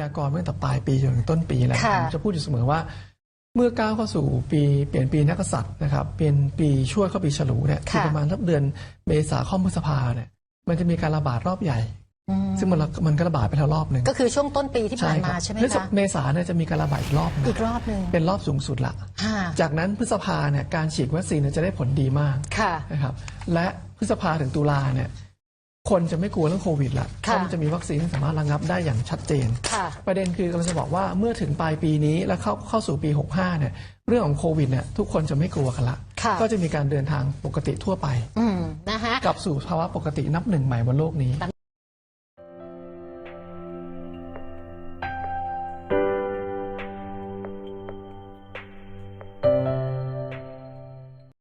ยากรณ์เมื่อตั้งแต่ปลายปีจนถึงต้นปีแล้วค่ะผมจะพูดอยู่เสมอว่า เมื่อก้าวเข้าสู่ปีเปลี่ยนปีนักกษัตริย์นะครับ เป็นปีช่วยเข้าปีฉลูเนี่ยคือประมาณทักเดือนเมษาข้อมพฤษภาเนี่ยมันจะมีการระบาดรอบใหญ่อืมซึ่งมันมันก็ระบาดไปแล้วรอบหนึ่งก็คือช่วงต้นปีที่ผ่านคมารับใช่ไหมพฤษคะเมษาเนี่ยจะมีการระบาดอีกรอบหนึ่งอีกรอบหนึ่งเป็นรอบสูงสุดละค่ะจากนั้นพฤษภาเนี่ยการฉีดวัคซีนเนี่ยจะได้ผลดีมากค่ะนะครับและพฤษภาถึงตุลาเนี่ย คนจะไม่กลัวเรื่องโควิดละเพค่ะราะมันจะมีวัคซีนที่สามารถระงับได้อย่างชัดเจนค่ะประเด็นคือกำลังจะบอกว่าเมื่อถึงปลายปีนี้แล้วเข้าเข้าสู่ปี 65 เนี่ยเรื่องของโควิดเนี่ยทุกคนจะไม่กลัวกันละค่ะก็จะมีการเดินทางปกติทั่วไปอืมนะคะกลับสู่ภาวะปกตินับหนึ่งใหม่บนโลกนี้